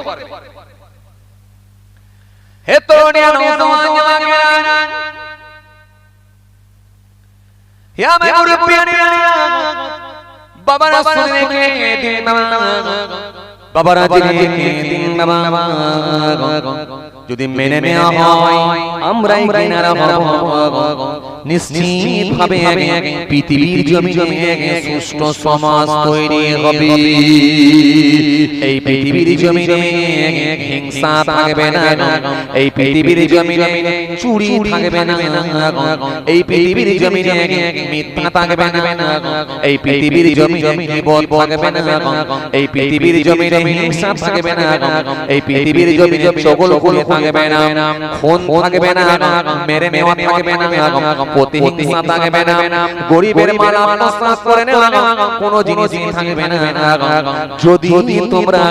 পারবে হে তরুণিয়া নৌজওয়ান হে আমার মুরব্বিয়ানিয়া বাবারা শুনে কে দিন বাবারা জেনে কে দিন বাবা যদি মেনে নেওয়া হয় আমরাই কিনারা হব নিশ্চিত ভাবে পৃথিবীর জমিনে সুষ্ঠু সমাজ তৈরি হবে। এই পৃথিবীর জমিনে হিংসা থাকবে না এই পৃথিবীর জমিনে চুরি থাকবে না এই পৃথিবীর জমিনে মিথ্যা থাকবে না এই পৃথিবীর জমিনে বিপদ থাকবে না এই পৃথিবীর জমিনে হিংসা থাকবে না এই পৃথিবীর জমিনে চগল খুলে থাকবে না খুন থাকবে না মেরে নেওয়া থাকবে না প্রতিহিংসা থাকবে না। গরিবের মাল আত্মসাৎ করে নেওয়া। কোনো জিনিস থাকবে না। যদি তোমরা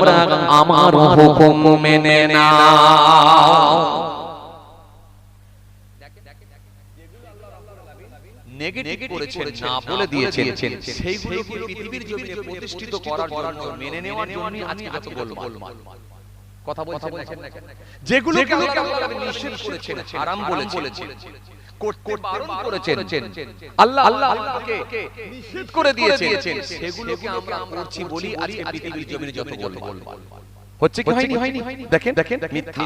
আমার হুকুম মেনে নাও। নেগেটিভ করেছেন না বলে দিয়েছেন। সেইগুলোকে পৃথিবীর জমিনে প্রতিষ্ঠিত করার জন্য মেনে নেওয়ার জন্য আজকে যত গোলমাল কথা বলছেন যেগুলো আল্লাহ নিষেধ করেছেন হারাম বলেছেন করতে বারণ করেছেন। আল্লাহ আল্লাহকে নিষেধ করে দিয়েছেন। সেগুলোকে আমরা করছি বলি আজকে পৃথিবীর জমিনে যত গোলমাল হচ্ছে কি হয়নি হয়নি দেখেন দেখেন মিথ্যা।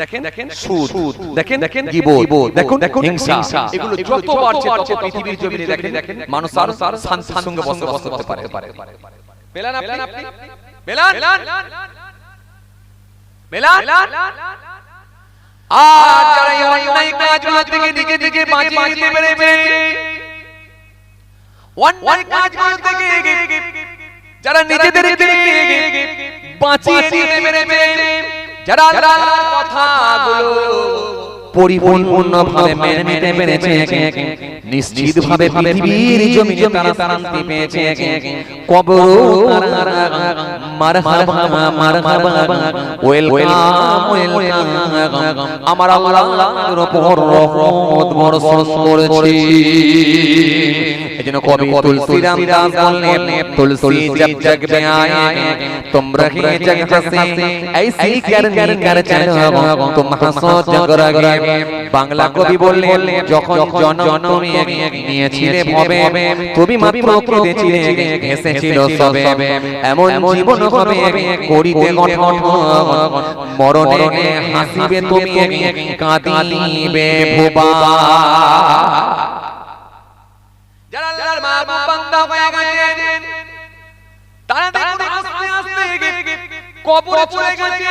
দেখেন দেখেন সুদ। দেখেন দেখেন গিবত। দেখুন দেখুন হিংসা। এগুলো যত বাড়ছে তত পৃথিবীর জমিনে দেখেন দেখেন। মানুষ আর আর শান্তির সঙ্গে বসবাস করতে পারে। আপনি পেলান আর যারা এই অন্যায় কাজগুলো থেকে দিকে দিকে বাঁচিয়ে নিতে পেরেছে অন্যায় কাজগুলো থেকে যারা নিজেদেরকে বাঁচিয়ে নিতে পেরেছে যারা কথাগুলো পরিপূর্ণ ভাবে মেনে নিতে পেরেছে নিশ্চিত ভাবে পৃথিবীর জমিনে তারা শান্তি পেয়েছে কবর মারহাবা মারহাবা ওয়েলকাম ওয়েলকাম আমার আল্লাহর উপর রহমত বর্ষণ করেছে এজন্য কবি তুলসীরাম দাস বললেন তুলসী জব জগ মে আয়ে तुम रहे जग हंसे ऐसी करनी कर चलो तुम हंसो जग रगे বাংলা কবি বললেন যখন জন্ম নিয়েছিলে ভবে তুমি মাত্র কেঁদেছিলে হেসেছিল সবে। এমন জীবন হবে করিতে গঠন মরণে হাসিবে তুমি কাঁদিবে ভোবা যারা আল্লাহর মাহবুব বান্দা হয়ে গেছেন তারা দেখুন আস্তে আস্তে কবরে চলে গেছে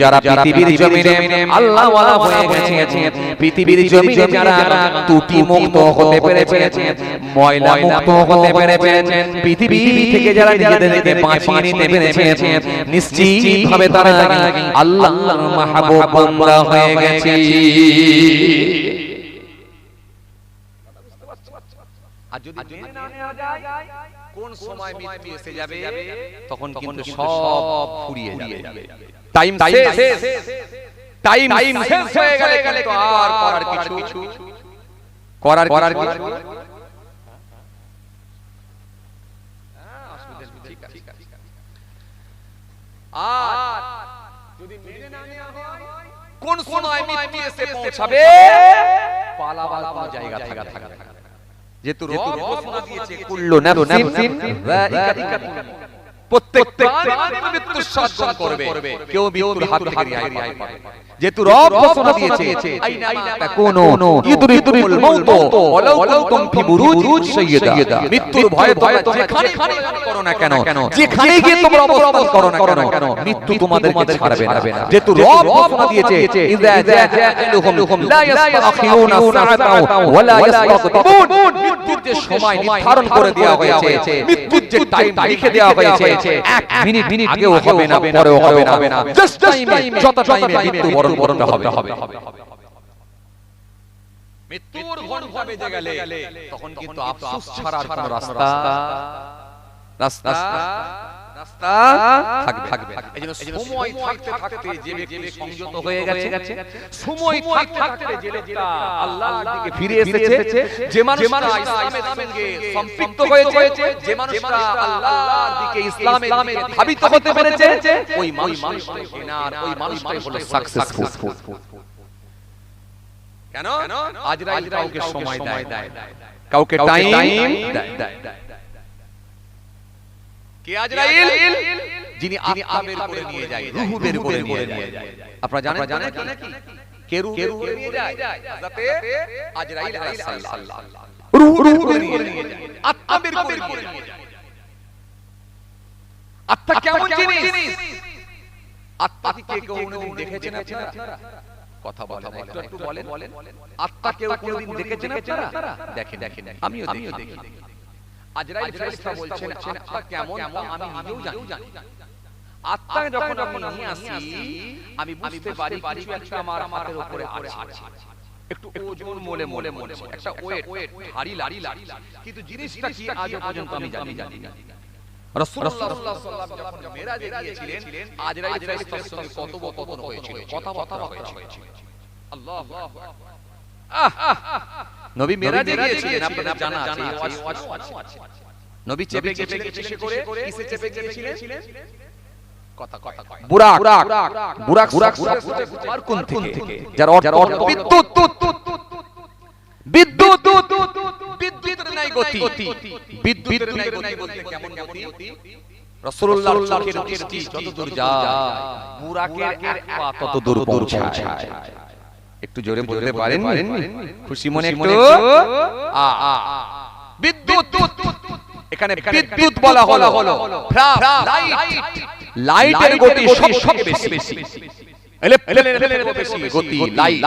যারা পৃথিবীর জমিনে আল্লাহ ওয়ালা হয়ে গেছে পৃথিবীর জমিনে যারা ত্রুটি মুক্ত হতে পেরেছে ময়লা মুক্ত হতে পেরেছে পৃথিবী থেকে যারা নিজেদেরকে বাঁচিয়ে নিতে পেরেছে নিশ্চিত ভাবে তারা আল্লাহর মাহবুব বান্দা হয়ে গেছে। আর যদি মেনে না নেওয়া যায় কোন সময় মৃত্যু এসে যাবে? তখন কিন্তু সব ফুরিয়ে যাবে। টাইম শেষ টাইম টাইম শেষ হয়ে গেলে কিন্তু আর করার কিছু করার করার কিছু আর যদি মেনে না নেওয়া হয় কোন সময় মৃত্যু এসে পৌঁছাবে? পালাবার কোন জায়গা থাকা থাকা যেহেতু রব ঘোষণা দিয়েছে কুল্লু নাফসিন যায়িকাতুল প্রত্যেক মৃত্যু সাধন করবে কেউ মৃত্যুর হাত থেকে রেহাই পাবে যেহেতু রব ঘোষণা দিয়েছে আইনা তাকুনু ইদরিকুল ওয়ালাউ কুনতুম ফি বুরুজ সাইয়্যিদা মৃত্যুর ভয়ে ভয়ে যেখানে করো না কেন যেখানে গিয়ে তোমরা অবস্থান করো না কেন মৃত্যু তোমাদেরকে ছাড়বে না যেহেতু রব ঘোষণা দিয়েছে ইযা জাআলুহুম লা ইস্তাখিরুনা সাআতাও ওয়ালা ইস্তাকদিমুন মৃত্যুর যে সময় নির্ধারণ করে দেওয়া হয়েছে মৃত্যুর যে টাইম লিখে দেওয়া হয়েছে এক মিনিট মিনিট আগেও হবে না পরেও হবে না জাস্ট টাইমে যত টাইমে মৃত্যু বরণ করতে হবে। মৃত্যুর ঘণ্টা বেজে গেলে তখন কিন্তু আফসোস ছাড়ার কোনো রাস্তা রাস্তা রাস্তা থাকবে থাকবে এই জন্য সময় থাকতে থাকতে যে ব্যক্তি সংযত হয়ে গেছে। সময় থাকতে থাকতে যে লোকটা আল্লাহর দিকে ফিরে এসেছে। যে মানুষটা ইসলামের সঙ্গে সম্পৃক্ত হয়েছে যে মানুষটা আল্লাহর দিকে ইসলামের দিকে ধাবিত হতে পেরেছে ওই মানুষটাই কেনার ওই মানুষটাই হলো সাকসেসফুল কেন? আজরাইল কাউকে সময় দেয় কাউকে টাইম দেয় কে আজরাইল যিনি আত্মা বের করে নিয়ে যায়। রূহ বের করে নিয়ে যায়। আপনারা জানেন জানেন কি? কে রূহ বের করে নিয়ে যায়? যাতে আজরাইল আলাইহিস সালাম। রূহ রূহ করে নিয়ে যায়। আত্মা বের করে নিয়ে যায়। আত্মা কেমন জিনিস? আত্মা কি কে কোনোদিন দেখেছেন আপনারা? কথা বলেন একটু একটু বলেন। আত্মা কেউ কোনোদিন দেখেছেন আপনারা? দেখেন দেখেন আমিও আমিও দেখি। আজরাইল ফেরেশতা বলছেন আত্মা কেমন আমি নিজেও জানি। আত্মা যখন আমি নিয়ে আসি আমি বুঝতে পারি কিছু একটা আমার হাতের উপরে আছে। একটু ওজন মলে মলে মলে একটা ওয়েট ভারী লাড়ি লাড়ি কিন্তু জিনিসটা কি আজ পর্যন্ত আমি জানি জানি হয়েছিল হয়েছিল আল্লাহু নবী মেরাজে গিয়েছিলেন আপনাদের জানা আছে নবী চেপে চেপে কিসে করে কিসে চেপে গিয়েছিলেন কথা কথা বুরাক বুরাক বুরাক আর থেকে যার অর্থ বিদ্যুৎ বিদ্যুৎ বিদ্যুতের নাই গতি বিদ্যুতের নাই গতি বলতে কেমন গতি রাসূলুল্লাহর চোখের দৃষ্টি যত দূর যায় বুরাকের এক পা তত দূর পৌঁছায় একটু জোরে বলতে পারেন খুশি মনে একটু? বিদ্যুৎ। এখানে বিদ্যুৎ বলা হলো। লাইট। লাইটের গতি সবচেয়ে বেশি। বেশি। গতি লাইট।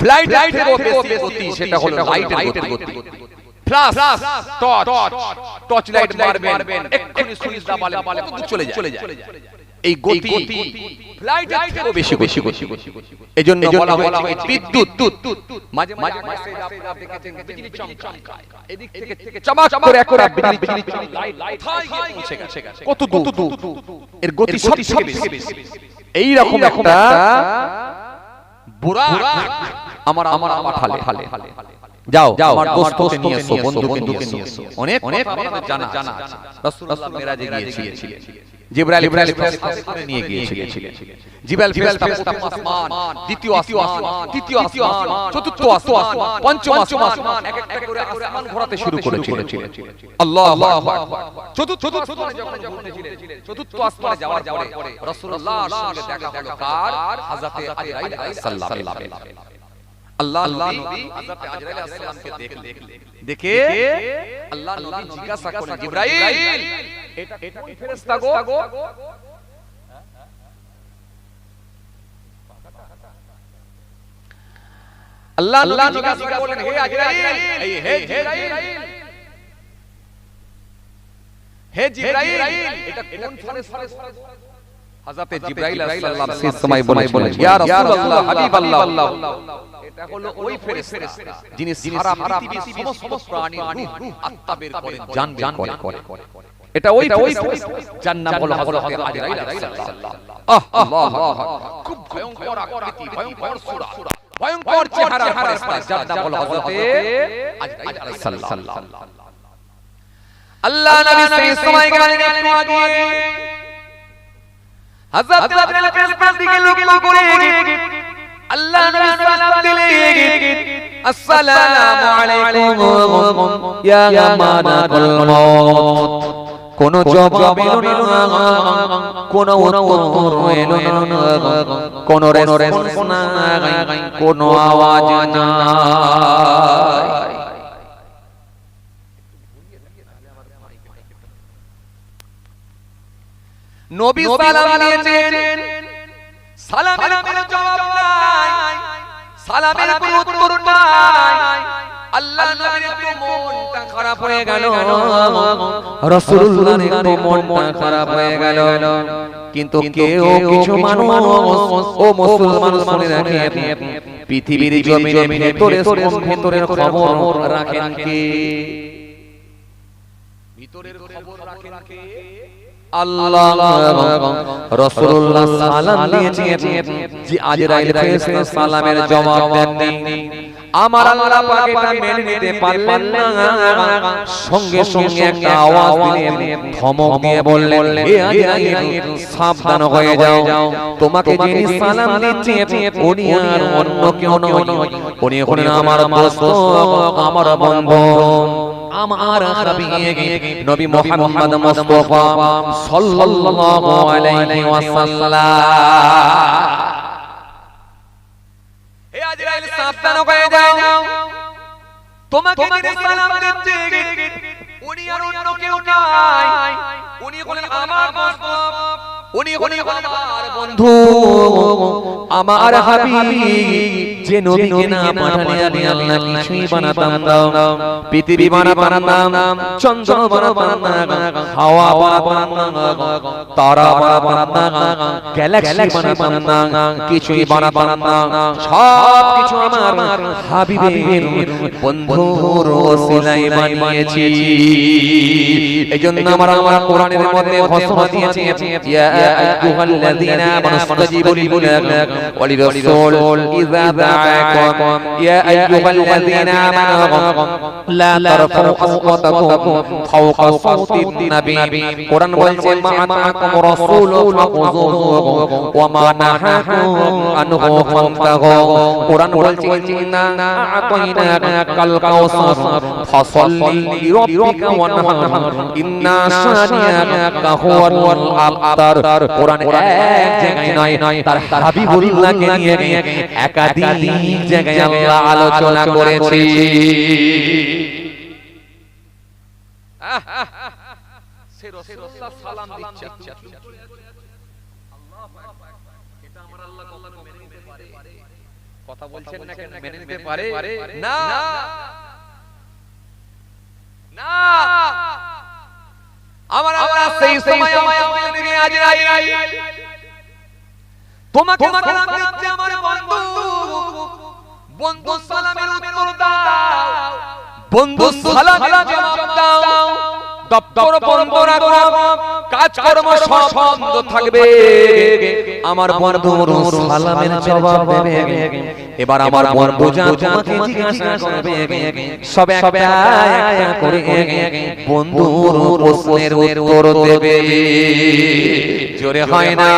ফ্লাইট লাইটের গতি সেটা হলো লাইটের গতি। প্লাস টর্চ টর্চ লাইট মারবেন। এক্ষুনি সুইচ দাবালে চলে চলে যায়। এই গতি লাইটেরও বেশি বেশি এজন্য বলা হয় বিদ্যুৎ মাঝে মাঝে আপনারা দেখেছেন বিজলি চমকায়। এদিক থেকে থেকে চমক করে এক করে বিজলি বিজলি লাইট গিয়ে পৌঁছে গেছে কত দূর? এর গতি সবচেয়ে বেশি। এই রকম একটা বুড়া আমার আমার আমার ঠালে ঠালে যাও যাও আমার দোস্তকে নিয়ে এসো বন্ধু বন্ধুকে নিয়ে এসো। অনেক অনেক জানা জানা রাসূলুল্লাহ মেরাজে গিয়েছিলেন। জিবরাইল ইব্রাহিম ফেরেশতা নিয়ে গিয়েছিলেন জিবরাইল ফেরেশতা আসমান দ্বিতীয় আসমান তৃতীয় আসমান চতুর্থ আসমান পঞ্চম আসমান। এক এক করে আসমান ঘোরাতে শুরু করেছিলেন আল্লাহু আকবার। চতুর্থ আসমানে যখন ঘুরতেছিলেন চতুর্থ আসমানে যাওয়ার পরে রাসূলুল্লাহর সঙ্গে দেখা হলো কার হযরতে আজরাইল আলাইহিস সালাম আল্লাহ নবী হযরত আজরাইল আলাইহিস সালামকে দেখলেন। দেখে আল্লাহ নবী জিজ্ঞাসা করলেন জিবরাইল এটা এটা ফেরেশতা গো? আল্লাহ নবী জিজ্ঞাসা করলেন হে আজরাইল এই হে জিবরাইল। হে জিবরাইল এটা কোন ফেরেশতা হযরতে জিবরাইল আলাইহিস সালাম সেই সময় বলেন ইয়া রাসূলুল্লাহ হাবিবাল্লাহ। এটা হলো ওই ফেরেশতা যিনি সারা পৃথিবীর সমস্ত প্রাণীর রূহ আত্মা বের করেন জান জান করে। এটা ওই ওই যার নাম হলো হযরত আলাইহিস সালাম আহ আল্লাহ খুব ভয়ঙ্কর আকৃতি ভয়ঙ্কর সূরা ভয়ঙ্কর চেহারা ফেরেশতা যার নাম হলো হযরত আলাইহিস আল্লাহ নবী সেই সময় গেলেন একটু আগে হযরত আজরাইল ফেরেশতার দিকে লক্ষ্য করে আল্লাহ নবী সালাম দিলেন আসসালামু আলাইকুম ইয়া মানাকুল মউত কোন জবাব এলো না। কোন উত্তর এলো না। কোন রেসপন্স নাই। কোন আওয়াজ নাই। নবী সালাম দিয়েছেন। সালামের কোনো জবাব নাই। সালামের কোনো উত্তর নাই। আল্লাহ নবীর একটু মনটা খারাপ হয়ে গেল। রাসূলুল্লাহর একটু মনটা খারাপ হয়ে গেল। কিন্তু কেউ কিছু মানুষ ও মুসলমান শুনে রাখে। পৃথিবীর জমিনে ভেতরে ভেতরের খবর রাখেন কে? ভিতরের খবর রাখেন কে? আল্লাহ রাসূলুল্লাহ সালাম দিয়েছেন যে আজরাইল ফেরেশতা সালামের জবাব দেননি। আমার আল্লাহ পাক এটা মেনে নিতে পারলেন না। সঙ্গে সঙ্গে একটা আওয়াজ দিলেন ধমক দিয়ে বললেন সাবধান হয়ে যাও। তোমাকে যিনি সালাম দিচ্ছে উনি আর অন্য কেউ নয়। উনি হলেন আমার দোস্ত আমার বন্ধু। আমার হাবিব নবী মুহাম্মদ মুস্তাফা সাল্লাল্লাহু আলাইহি ওয়াসাল্লাম। হে আজরাইল সাবধান হয়ে যাও তোমাকে যিনি সালাম দিচ্ছে উনি আর অন্য কেউ নয় উনি হলেন আমার দোস্ত উনি হলেন আমার বন্ধু আমার হাবিব যে নবীকে না পাঠালে আমি আল্লাহ কিছুই বানাতাম না পৃথিবী বানাতাম না চন্দ্র বানাতাম না হাওয়া বানাতাম না তারা বানাতাম না গ্যালাক্সি বানাতাম না কিছুই বানাতাম না সব কিছু আমার হাবিবের বন্ধুর ওসিলাই বানিয়েছি এজন্য আমার আমার কোরআনের মধ্যে ঘোষণা দিয়েছে ইয়া আইয়ুহাল্লাযীনা আমানু ইসতাজিবু লিল্লাহি ওয়া লিরাসূল ইযা দাআকুম ইয়া আইয়ুহাল্লাযীনা আমানু লা তারফাউ আসওয়াতাকুম ফাওকা সাওতিন নাবী কোরআন বলছে মা আতাকুম রাসূল ফাখুযুহু ওয়া মা নাহাকুম আনহু ফান্তাহু কোরআন বলছে ইন্না আতাইনাকাল কাউসার ফাসাল্লি লিরাব্বিকা ওয়ানহার ইন্না শানিয়াকা হুয়াল আবতার কোরআন এক জায়গায় নয় তার হাবিবুল্লাহকে নিয়ে একাধিক জায়গায় আল্লাহ আলোচনা করেছে। কথা বলছেন না কেন মেনে নিতে পারে? না! না! আমার আমরা সেই সময় তোমাকে সালাম দিচ্ছে আমার বন্ধু বন্ধু সালামের উত্তর দাও। বন্ধু সালামের জবাব দাও। দপ্তর বন্ধ রাখো কাজকর্ম সব থাকবে। আমার বন্ধুর সালামের জবাব দেবে। এবার আমার বন্ধু তোমাকে জিজ্ঞাসা করবে। সব একটা করে বন্ধুর প্রশ্নের উত্তর দেবে। জোরে হয় না।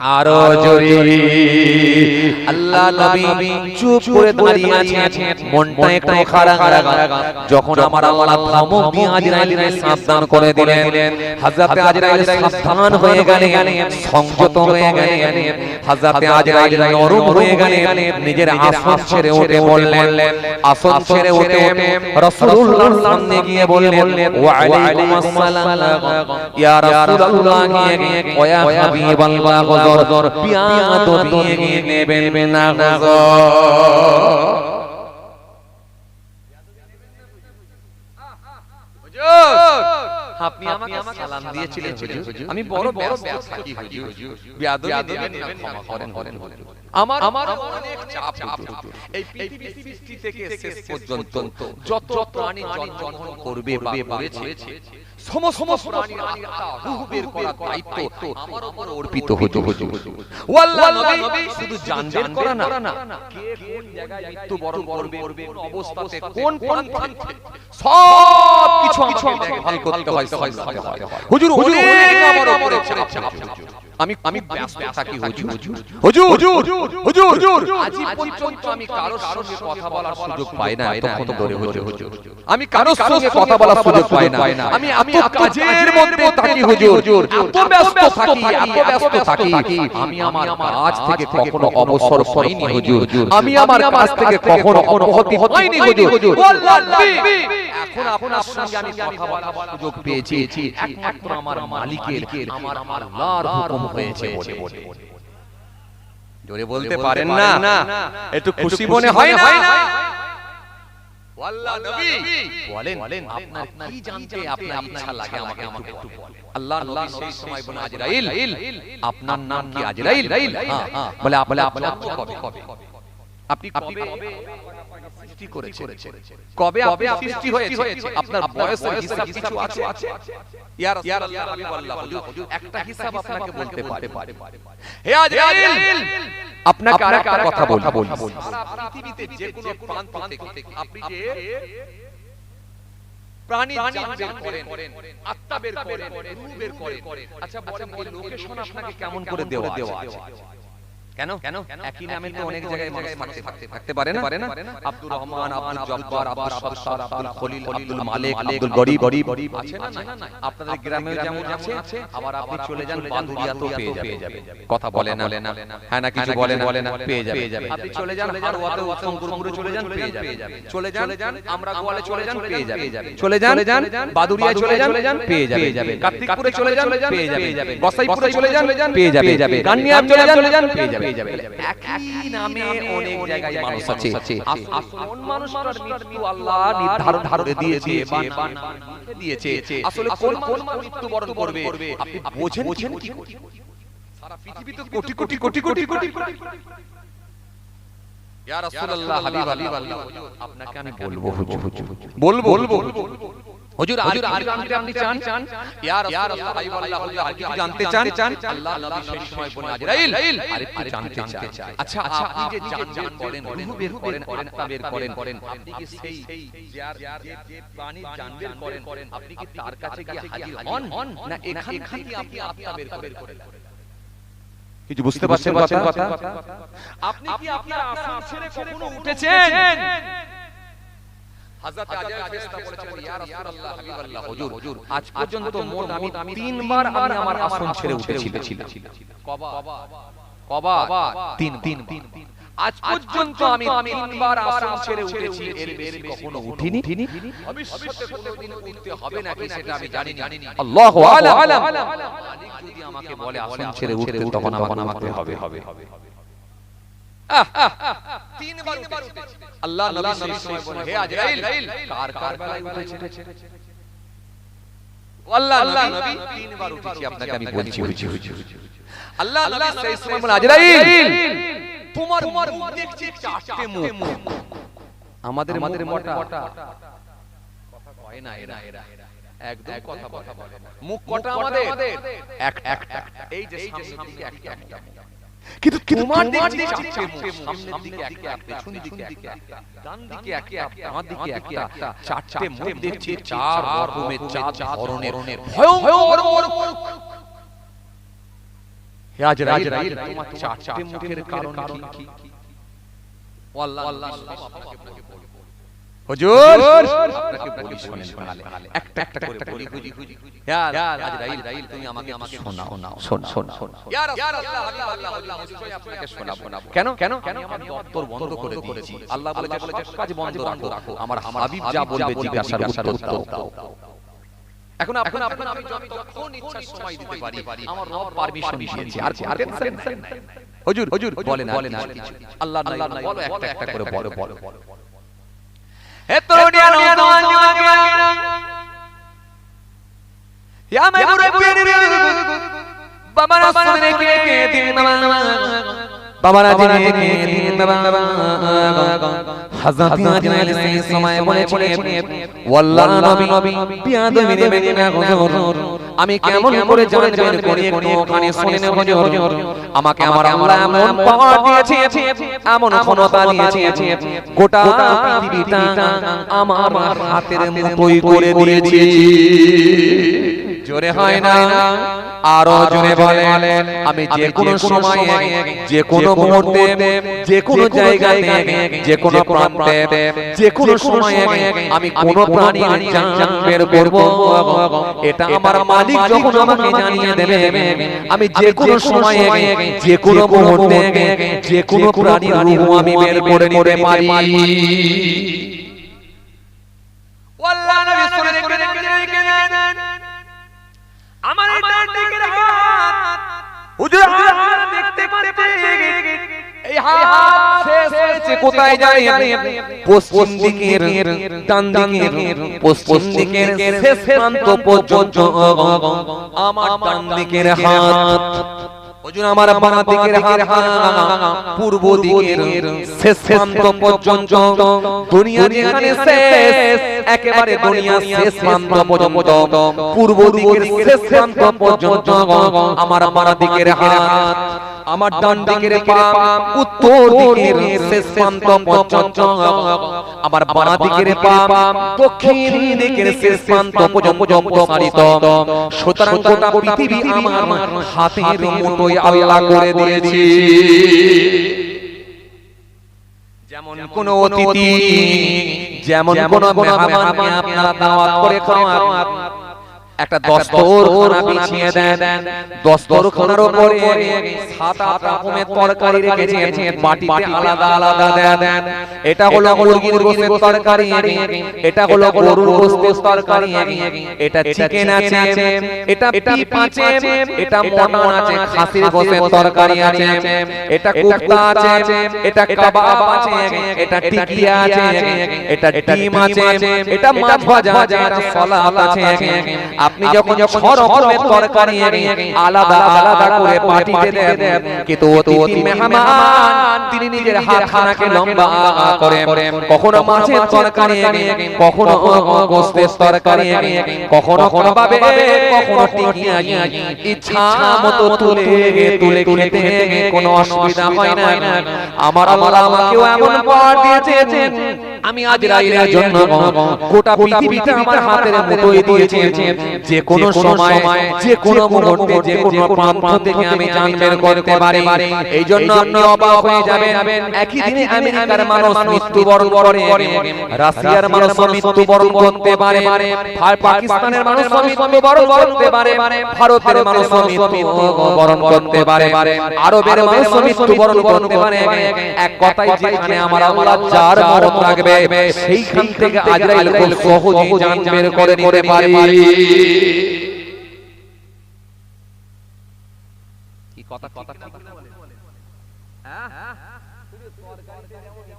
আরও জোরে। আল্লাহ নবী চুপ করে দাঁড়িয়ে আছেন। মনটা একটু খারাপ যখন আমার আল্লাহ ধমক দিয়ে আজরাইলকে সাবধান করে দিলেন। হযরতে আজরাইল সাবধান হয়ে গেলেন। সংযত হয়ে গেলেন। হযরতে আজরাইল নরম হয়ে গেলেন। নিজের আসন ছেড়ে উঠে বললেন। আসন ছেড়ে উঠে রাসূলুল্লাহর সামনে গিয়ে বললেন ওয়া আলাইকুম আসসালাম। ইয়া রাসূলুল্লাহ ওয়া হাবিবাল্লাহ গজর পিয়াদ দিয়ে নেবেন না গজর আপনি আমাকে সালাম দিয়েছিলেন হুজুর। আমি বড় ব্যস্ত থাকি হুজুর। বিয়াদবি দেবেন না ক্ষমা করেন করেন আমার আমার অনেক চাপ হুজুর। এই পৃথিবী সৃষ্টি থেকে শেষ পর্যন্ত যত প্রাণী জন্মগ্রহণ করবে বা করেছে সমস্ত প্রাণীর আত্মা রূহ বের করার দায়িত্ব আমার উপর অর্পিত হতো হুজুর ওয়াল্লাহ নবী শুধু জান করা না। কে কোন জায়গায় মৃত্যুবরণ করবে কোন অবস্থাতে কোন প্রান্তে সব কিছু আমাকে করতে হয় হুজুর অনেক আমার উপরে চাপ চাপ আমি আমি ব্যস্ত থাকি হুজুর। হুজুর। হুজুর হুজুর আজ পর্যন্ত আমি কারোর সঙ্গে কথা বলার সুযোগ পাই না তখন ধরে হুজুর আমি কারোর সঙ্গে কথা বলার সুযোগ পাই না। আমি আমি কাজের মধ্যে থাকি হুজুর। এত ব্যস্ত থাকি এত ব্যস্ত থাকি। আমি আমার কাজ থেকে কখনো অবসর পাইনি হুজুর। আমি আমার কাজ থেকে কখনো অনুভূতি হয়নি হুজুর। এখন আপনার সঙ্গে আমি কথা বলার সুযোগ পেয়েছি। একমাত্র আমার মালিকের আমার আল্লাহর হুকুম হয়েছে। বলে জোরে বলতে পারেন না। একটু খুশি মনে হয় না? আল্লাহ নবী। বলেন বলেন আপনার কি জানতে আপনার ইচ্ছা লাগে আমাকে আমাকে একটু বলেন। আল্লাহ নবী সেই সময় বলে আজরাইল। আপনার নাম কি আজরাইল? হ্যাঁ বলে বলে আপনার কবে? কবে? আপনি কবে সৃষ্টি করেছেন? কবে আপনি সৃষ্টি হয়েছে আপনার বয়সের হিসাব কিছু আছে? ইয়া রাসূলুল্লাহ হাবিবাল্লাহ হুজুর একটা হিসাব আপনাকে বলতে পারে। হে আজরাইল! আপনাকে আরেকটা কথা বলি সারা পৃথিবীতে যে কোনো প্রান্ত থেকে আপনি যে প্রাণী বের করেন আত্মা বের করেন রূহ বের করেন। আচ্ছা বলেন লোকেশন আপনাকে কেমন করে দেওয়া আছে? কেন? কেন? একই নামে তো অনেক জায়গায় মানুষ থাকতে পারে। না? পারে না? আব্দুর রহমান আব্দুল জব্বার আব্দুল সত্তার আব্দুল খলিল আব্দুল মালিক আব্দুল গরিব। গরিব আছে না? না আপনাদের গ্রামেও যেমন আছে আবার আপনি চলে যান বান্দুরিয়া তো পেয়ে যাবেন কথা বলে না। হ্যাঁ না কিছু বলে না। পেয়ে যাবে। আপনি চলে যান হারওয়াতে শঙ্করপুরে চলে যান পেয়ে যাবেন চলে যান। আমরা গোয়ালে চলে যান পেয়ে যাবেন চলে যান বাদুরিয়া চলে যান। পেয়ে যাবেন কার্তিকপুরে চলে যান। পেয়ে যাবেন গোসাইপুরে চলে যান পেয়ে যাবেন কান্নিয়া চলে যান। পেয়ে যাবেন একই নামে অনেক জায়গায় মানুষ আছে আসল মানুষটার মৃত্যু আল্লাহ নির্ধারণ করে দিয়েছে বা দিয়েছে আসলে কোন কোন মৃত্যু বরণ করবে আপনি বোঝেন কি করে? সারা পৃথিবীতে কোটি কোটি কোটি কোটি কোটি ইয়া রাসূলুল্লাহ হাবিব আল্লাহ আপনাকে আমি বলব হুজুর বলব বলব হুজুর আর আর জানতে আপনি চান? চান? ইয়া রাসূলুল্লাহ হুজুর আর কিছু জানতে চান? চান? আল্লাহ নবী সেই সময় আজরাইল আর একটু জানতে চান। আচ্ছা আচ্ছা আপনি যে জান জান করেন রূহ বের করেন আত্মা বের করেন আপনি কি সেই যার যে যে প্রাণী জান বের করেন আপনি কি তার কাছে গিয়ে হাজির হন? না এখান থেকে আপনি আত্মা বের করেন। কিছু বুঝতে পারছেন কথা? আপনি কি আপনার আসন ছেড়ে কখনো উঠেছেন? হযরত আজার ফেরেশতা বলেছেন ইয়া রাসূলুল্লাহ হাবিবাল্লাহ হুজুর। আজ পর্যন্ত মোট আমি তিনবার আমি আমার আসন ছেড়ে উঠেছিলাম। কবা। কবা। তিন তিন আজ পর্যন্ত আমি তিনবার আসন ছেড়ে উঠেছি। এর বেশি কখনো উঠিনি। ভবিষ্যতে কোনোদিন উঠতে হবে নাকি সেটা আমি জানি না আল্লাহু আলাম। মালিক যদি আমাকে বলে আসন ছেড়ে উঠতে তখন আমাকে হবে। হবে। তিনবার আল্লাহ নবী সেই সময় বলে হে আজরাইল কার কার বেলায় উঠেছে আল্লাহ আল্লাহ নবী তিনবার উঠেছি আপনাকে আমি বলছি বলছি আল্লাহ নবী সেই সময় বলে আজরাইল তোমার তোমার মুখ দেখছি চারটে মুখ আমাদের আমাদের মোটা কথা কয় না এরা এরা একদম কথা কথা বলে। মুখ কটা আমাদের এক এক এই যে সামনের দিকে একটা একটা মুখ। কিন্তু তোমার মুখ সামনের দিকে একটা পেছনের দিকে একটা ডান দিকে একটা আমার দিকে একটা চারটে মুখ দেখছি চার রকমের চার ধরনের ভয়ঙ্কর মুখ। হে আজরাইল তোমার চারটে মুখের কারণ কি? ও আল্লাহ আল্লাহ আপনাকে বলব। হুজুর আপনাকে বলি শুনেন তাহলে একটা একটা করে বলি। বুঝি বুঝি ইয়া আজরাইল তুমি আমাকে আমাকে শোনাও নাও শোন শোন শোন ইয়া রাসূলুল্লাহ হাবিব আল্লাহ আল্লাহ নিশ্চয়ই আপনাকে শোনাবো কেন কেন? কেন আমার দপ্তর বন্ধ করে দিয়েছি আল্লাহ বলেছে বলেছে কাজ বন্ধ রাখো। আমার হাবিব যা বলবে জিজ্ঞাসার উত্তর দাও। এখন এখন আপনার আমি যখন ইচ্ছা সময় দিতে পারি আমার রব পারমিশন দিয়েছে। আর আর টেনশন নাই। হুজুর হুজুর বলেন বলেন আর কিছু আল্লাহ আল্লাহ বলো একটা একটা করে বলো বলো ইয়া মে মুরব্বিয়ানি বাবা না সুনে কে দিন বাবা বাবা না জিনে কে দিন বাবা হযরত আজরাইল সেই সময় বলেছিলেন ওয়াল্লাহ নবী বিয়াদবি নেবেন না হুজুর। আমি কেমন করে জানবেন ওখানে শুনে নেব হুজুর? আমাকে আমার আল্লাহ এমন পাওয়ার দিয়েছে। এমন ক্ষমতা দিয়েছে। গোটা পৃথিবীটা আমার হাতের মতোই করে দিয়েছে। জোরে হয় না আরও জোরে বলেন আমি যে কোনো সময় যে কোনো মুহূর্তে যে কোনো জায়গায় যে কোনো প্রান্তে যে কোনো সময়ে আমি কোন প্রাণীর জান বের করব এটা আমার মালিক যখন আমাকে জানিয়ে দেবে আমি যে কোনো সময়ে যে কোনো মুহূর্তে যে কোনো প্রাণীর রূহ আমি বের করে নিতে পারি আমার ডান দিকের হাত হুজুর হাত দেখতে পারতে এই হাত শেষ হয়েছে। কোথায় আমি। পশ্চিম দিকের ডান দিকের পশ্চিম দিকের শেষ প্রান্ত পর্যন্ত আমার ডান দিকের হাত। ওজন আমার বাঁ দিকের হাত পূর্ব দিকের শেষ প্রান্ত পর্যন্ত দুনিয়া যেখানে শেষ একেবারে দুনিয়া শেষ প্রান্ত পর্যন্ত। পূর্ব দিকের শেষ প্রান্ত পর্যন্ত আমার বাঁ দিকের হাত আমার ডান দিকের পা উত্তর দিকের শেষ প্রান্ত পর্যন্ত আমার বাঁ দিকের পা দক্ষিণ দিকের শেষ প্রান্ত পর্যন্ত প্রসারিত। সুতরাং গোটা পৃথিবী আমার হাতের মুঠোয় আল্লাহ করে দিয়েছি। যেমন কোন অতিথি যেমন কোন মেহমানকে আপনারা দাওয়াত করে খাওয়ান। একটা দস্তর বিছিয়ে দেন দস্তর উপরে সাত আট রকমের তরকারি রেখেছে বাটিতে আলাদা আলাদা দেন। এটা হলো মুরগির গোশতের তরকারি এটা হলো গরুর গোশতের তরকারি এটা চিকেন আছে এটা আছে এটা মটন আছে খাসির গোশতের তরকারি আছে এটা কোফতা আছে এটা কাবাব আছে এটা টিকিয়া আছে এটা ডিম আছে এটা মাছ ভাজা আছে এটা সালাদ আছে আপনি যখন ছ রকমের তরকারি আলাদা আলাদা করে পাটিতে দেন কিন্তু অতিথি মেহমান তিনি নিজের হাত খানাকে লম্বা করে কখনো মাছের তরকারি কখনো গোস্তের তরকারি কখনো কোনো ভাবে কখনো টিকিয়া ইচ্ছা মতো তুলে তুলে খেতে কোনো অসুবিধা হয় না। আমার আল্লাহ আমাকেও এমন পাওয়ার দিয়েছেন। আমি আজ রাইলের জন্য গোটা পৃথিবীতে আমার হাতের মুঠোয় দিয়েছে যে কোন সময় যে কোন মুহূর্তে যে কোন প্রান্ত থেকে আমি জান বের করতে পারি। এই জন্য আপনি অবাক হয়ে যাবেন। একই দিনে আমেরিকার মানুষ মৃত্যুবরণ করে। রাশিয়ার মানুষ মৃত্যুবরণ করতে পারে। পাকিস্তানের মানুষ মৃত্যুবরণ করতে পারে। ভারতের মানুষ মৃত্যুবরণ করতে পারে। আরবের মানুষ মৃত্যুবরণ করতে পারে এক কথাই যেখানে আমার আল্লাহ যার মরণ রাখবে সেইখান থেকে আজরাইল খুব সহজেই জান বের করে নিতে পারে? কি কথা কথা বলে? হ্যাঁ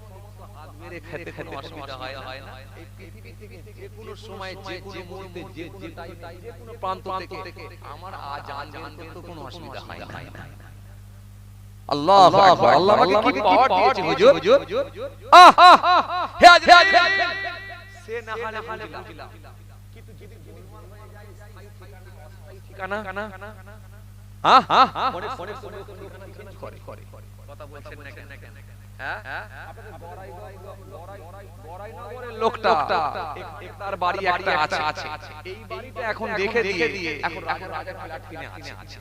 সমস্ত হাত মেরে খেতে কোনো অসুবিধা হয় হয় না। এই পৃথিবী থেকে যে কোনো সময় যে কোনো মুহূর্তে যে যে কোনো প্রান্ত থেকে আমার আজ জান জান করতে কোনো অসুবিধা হয় না। আল্লাহ আকবার আল্লাহ আমাকে কি পাওয়ার দিয়েছে হুজুর আহ হে আজরাইল সে না হালে বুঝলাম কিন্তু যদি গোলমাল হয়ে যায় স্থায়ী ঠিকানা ঠিকানা হ্যাঁ হ্যাঁ মনে মনে মনে ঠিকানা চেঞ্জ করে কথা বলছেন না কেন হ্যাঁ লোকটা তার বাড়ি একটা আছে এই বাড়িটা এখন দেখে দিয়ে এখন রাজা রাজা ফ্ল্যাট কিনে আছে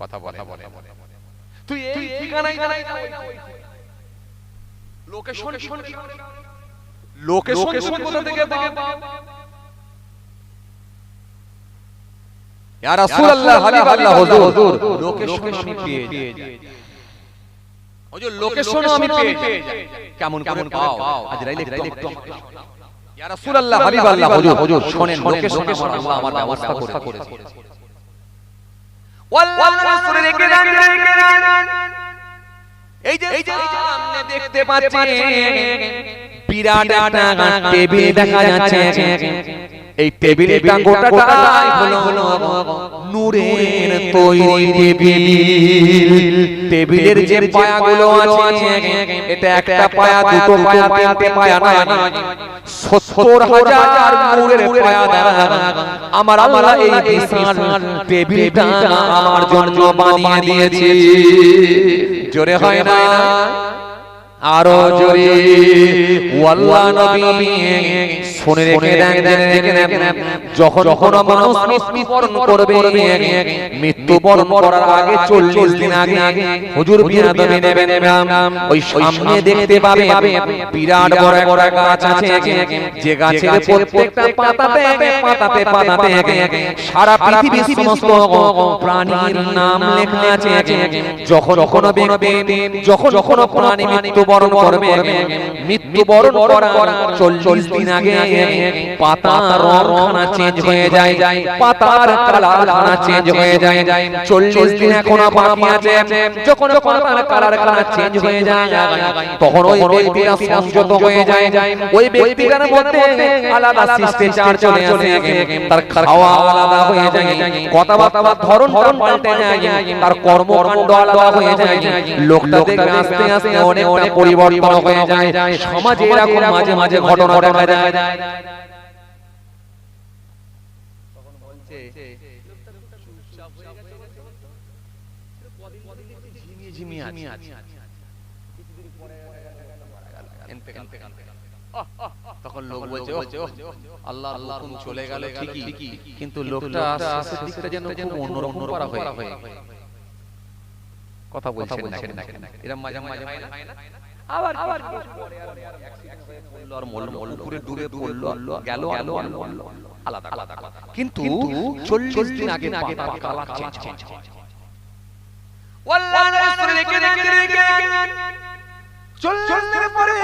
কথা বলে বলে তুই এই ঠিকানায় জানাই লোকেশন কি? লোকেশন কোথা থেকে পাও ইয়া রাসূলুল্লাহ হাবিবাল্লাহ হুজুর। লোকেশন আমি পেয়ে যাই। হুজুর লোকেশন আমি পেয়ে যাই। কেমন কেমন পাও? আজরাইল একটু ইয়া রাসূলুল্লাহ হাবিবাল্লাহ হুজুর হুজুর শুনেন লোকেশন আল্লাহ আমার ব্যবস্থা করেছে ওয়াল্লাহ সুরে রেখে যান এই যে সামনে দেখতে পাচ্ছেন বিরাট টেবিল দেখা যাচ্ছে। এই টেবিলটা গোটাটাই হলো নূরের তৈরি টেবিল টেবিলের যে পায়াগুলো আছে এটা একটা পায়া দুটো পায়া তিনটে পায়া না সত্তর হাজার নূরের পায়া আমার আল্লাহ এই বিশাল টেবিলটা আমার জন্য বানিয়ে দিয়েছে জোরে হয় না আরও জোরে ওয়াল্লাহ নবী শুনে রেখে দেন জেনে রেখে দেন যখন যখন মানুষ মৃত্যুবরণ করবে মৃত্যুবরণ করার আগে চল্লিশ দিন আগে হুজুর নেবেন ওই সামনে দেখতে পাবে বিরাট বড় বড় গাছ আছে যে গাছের প্রত্যেকটা পাতাতে পাতাতে পাতাতে সারা পৃথিবীর সমস্ত প্রাণীর নাম লেখা আছে। যখন কোনো ব্যক্তি যখন যখন প্রাণী মৃত্যুবরণ করবে মৃত্যুবরণ করার চল্লিশ দিন আগে পাতা রংখানা চেঞ্জ হয়ে যায়। পাতার কালার চেঞ্জ হয়ে যায়। চল্লিশ দিন এখনও বাকি আছে। যখন পাতার কালার চেঞ্জ হয়ে যায়, তখন ওই ব্যক্তিটা সংযত হয়ে যায়। ওই ব্যক্তিটার মধ্যে আলাদা শিষ্টাচার চলে আসে। তার খাওয়া আলাদা হয়ে যায়। কথাবার্তা ধরন ধরন পাল্টে যায়। তার কর্মকাণ্ড আলাদা হয়ে যায়। লোকটা দেখবে আস্তে আস্তে অনেক অনেক পরিবর্তন হয়ে যায়। সমাজে এরকম মাঝে মাঝে ঘটনা দেখা যায়। তখন লোক বলছে "ওহ, আল্লাহ আল্লাহ চলে গেল ঠিকই। কিন্তু লোকটা শেষের দিকটা যেন খুব অন্যরকম করা হয়ে। কথা বলছেন না এরকম মাঝে মাঝে হয় না? আবার আবার আর মল মল পুকুরে ডুবে পড়ল গেল গেল আলাদা আলাদা কিন্তু চল্লিশ দিন আগে আগে কালার চেঞ্জ চেঞ্জ ওয়াল্লাহ রাসূল রেখে রেখে রেখে চল্লিশ দিন পরে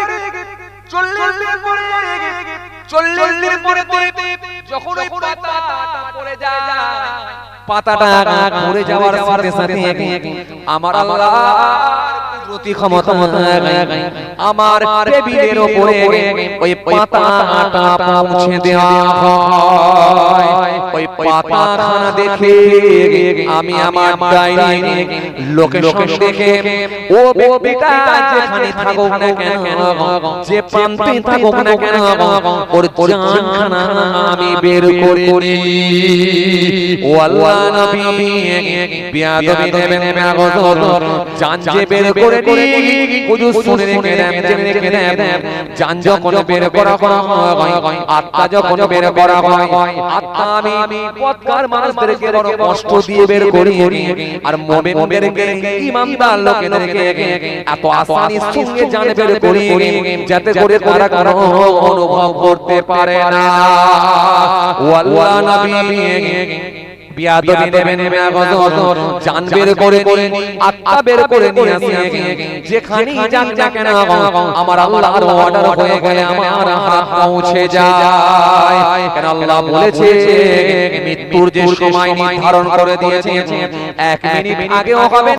চল্লিশ দিন পরে চল্লিশ দিন পরে যখন ওই পাতাটা পড়ে যায়। পাতাটা পড়ে যাওয়ার সাথে সাথে আমার আল্লাহ কুদরতি ক্ষমতা আমার টেবিলের উপরে ওই পাতাটা পৌঁছে দেওয়া হয়। ওই পাতাখানা দেখে আমি আমার ডাইনি লোকেশন দেখে ও ব্যক্তিটা যেখানে থাকুক না কেন যে প্রান্তে থাকুক না কেন ওর জানখানা আমি বের করে ও আল্লাহ নবী বিয়াদবি মেগদর জান যে বের করে নিই কুদু শুনে রেখে দেন জেনে রেখে দেন জান যখন বের করা হয় আত্মা যখন বের করা হয় আত্মা আমি পথকার মানুষদেরকে বড় কষ্ট দিয়ে বের করি। আর মুমিনদেরকে ঈমানদার লোকেদেরকে এত আসানির সঙ্গে জান বের করি। যাতে করে তারা অনুভব করতে পারে না। নবী বিয়াদবি দেবেন মেগদর জান বের করে করে আত্মা বের করে নিয়ে আসে যেখানেই যান না কেন আমার আল্লাহর অর্ডার হয়ে গেলে আমার হাত পৌঁছে যায়। কেন আল্লাহ বলেছে মৃত্যুর যে সময় নির্ধারণ করে দিয়েছে এক মিনিট আগেও হবে